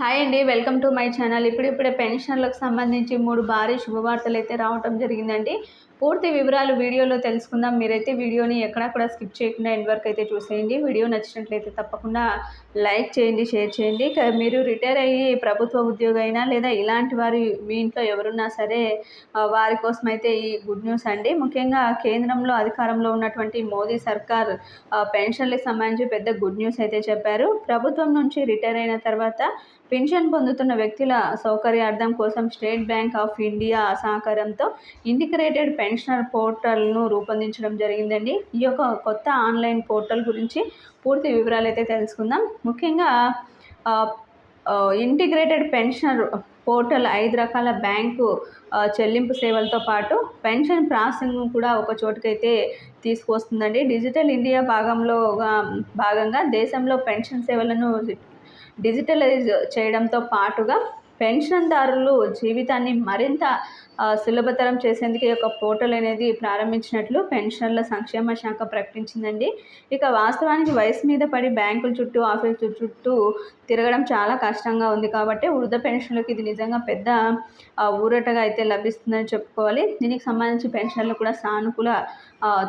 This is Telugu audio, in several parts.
హాయ్ అండి వెల్కమ్ టు మై ఛానల్. ఇప్పుడిప్పుడే పెన్షన్లకు సంబంధించి మూడు భారీ శుభవార్తలు అయితే రావటం జరిగిందండి. పూర్తి వివరాలు వీడియోలో తెలుసుకుందాం. మీరైతే వీడియోని ఎక్కడా కూడా స్కిప్ చేయకుండా ఎండ్ వరకు అయితే చూసేయండి. వీడియో నచ్చినట్లయితే తప్పకుండా లైక్ చేయండి షేర్ చేయండి. మీరు రిటైర్ అయ్యి ప్రభుత్వ ఉద్యోగం అయినా లేదా ఇలాంటి వారు మీ ఇంట్లో ఎవరున్నా సరే వారి కోసం అయితే ఈ గుడ్ న్యూస్ అండి. ముఖ్యంగా కేంద్రంలో అధికారంలో ఉన్నటువంటి మోదీ సర్కార్ పెన్షన్లకు సంబంధించి పెద్ద గుడ్ న్యూస్ అయితే చెప్పారు. ప్రభుత్వం నుంచి రిటైర్ అయిన తర్వాత పెన్షన్ పొందుతున్న వ్యక్తుల సౌకర్యార్థం కోసం స్టేట్ బ్యాంక్ ఆఫ్ ఇండియా సహకారంతో ఇంటిగ్రేటెడ్ పెన్షనర్ పోర్టల్ను రూపొందించడం జరిగిందండి. ఈ యొక్క కొత్త ఆన్లైన్ పోర్టల్ గురించి పూర్తి వివరాలు అయితే తెలుసుకుందాం. ముఖ్యంగా ఇంటిగ్రేటెడ్ పెన్షనర్ పోర్టల్ ఐదు రకాల బ్యాంకు చెల్లింపు సేవలతో పాటు పెన్షన్ ప్రాసెసింగ్ కూడా ఒక చోటుకైతే తీసుకొస్తుందండి డిజిటల్ ఇండియా భాగంలో భాగంగా దేశంలో పెన్షన్ సేవలను డిజిటలైజ్ చేయడంతో పాటుగా పెన్షన్దారులు జీవితాన్ని మరింత సులభతరం చేసేందుకు ఈ యొక్క పోర్టల్ అనేది ప్రారంభించినట్లు పెన్షన్ల సంక్షేమ శాఖ ప్రకటించిందండి. ఇక వాస్తవానికి వయసు మీద పడి బ్యాంకుల చుట్టూ ఆఫీసుల చుట్టూ తిరగడం చాలా కష్టంగా ఉంది కాబట్టి వృద్ధ పెన్షన్లకు ఇది నిజంగా పెద్ద ఊరటగా అయితే లభిస్తుందని చెప్పుకోవాలి. దీనికి సంబంధించి పెన్షన్లు కూడా సానుకూల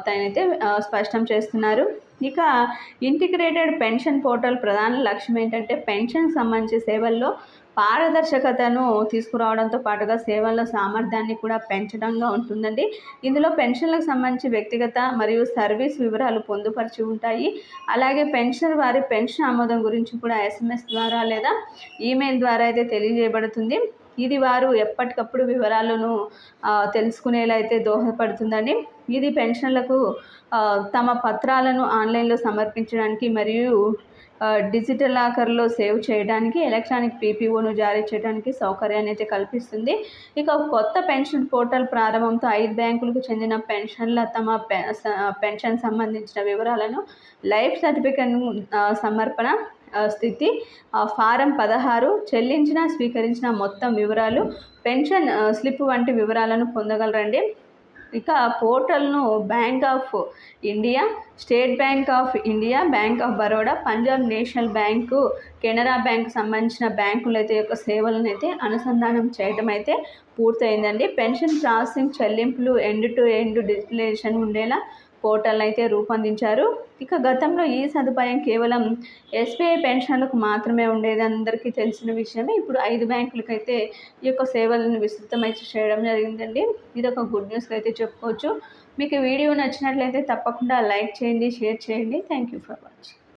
తనైతే స్పష్టం చేస్తున్నారు. ఇక ఇంటిగ్రేటెడ్ పెన్షన్ పోర్టల్ ప్రధాన లక్ష్యం ఏంటంటే పెన్షన్ సంబంధించి సేవల్లో పారదర్శకతను తీసుకురావడంతో పాటుగా సేవల సామర్థ్యాన్ని కూడా పెంచడంగా ఉంటుందండి. ఇందులో పెన్షన్లకు సంబంధించి వ్యక్తిగత మరియు సర్వీస్ వివరాలు పొందుపరిచి ఉంటాయి. అలాగే పెన్షన్ వారి పెన్షన్ ఆమోదం గురించి కూడా ఎస్ఎంఎస్ ద్వారా లేదా ఈమెయిల్ ద్వారా అయితే తెలియజేయబడుతుంది. ఇది వారు ఎప్పటికప్పుడు వివరాలను తెలుసుకునేలా అయితే దోహదపడుతుందండి. ఇది పెన్షన్లకు తమ పత్రాలను ఆన్లైన్లో సమర్పించడానికి మరియు డిజిటల్ లాకర్లో సేవ్ చేయడానికి ఎలక్ట్రానిక్ పీపీఓను జారీ చేయడానికి సౌకర్యాన్ని అయితే కల్పిస్తుంది. ఇక కొత్త పెన్షన్ పోర్టల్ ప్రారంభంతో ఐదు బ్యాంకులకు చెందిన పెన్షన్ల తమ పె- పెన్షన్ సంబంధించిన వివరాలను లైఫ్ సర్టిఫికెట్ సమర్పణ స్థితి. ఆ, ఫారం పదహారు చెల్లించిన స్వీకరించిన మొత్తం వివరాలు పెన్షన్ స్లిప్ వంటి వివరాలను పొందగలరండి. ఇక పోర్టల్ను Bank of India State Bank of India Bank of Baroda Punjab National Bank Canara Bank సంబంధించిన బ్యాంకులు అయితే యొక్క సేవలను అయితే అనుసంధానం చేయడం అయితే పూర్తయిందండి. పెన్షన్ ప్రాసెసింగ్ చెల్లింపులు ఎండ్ టు ఎండ్ డిజిటలైజేషన్ ఉండేలా పోర్టల్ అయితే రూపొందించారు. ఇక గతంలో ఈ సదుపాయం కేవలం ఎస్బీఐ పెన్షన్లకు మాత్రమే ఉండేది. అందరికీ తెలిసిన విషయమే. ఇప్పుడు ఐదు బ్యాంకులకైతే ఈ యొక్క సేవలను విస్తృతమైతే చేయడం జరిగిందండి. ఇది ఒక గుడ్ న్యూస్ అయితే చెప్పుకోవచ్చు. మీకు వీడియో నచ్చినట్లయితే తప్పకుండా లైక్ చేయండి షేర్ చేయండి. Thank you for watching.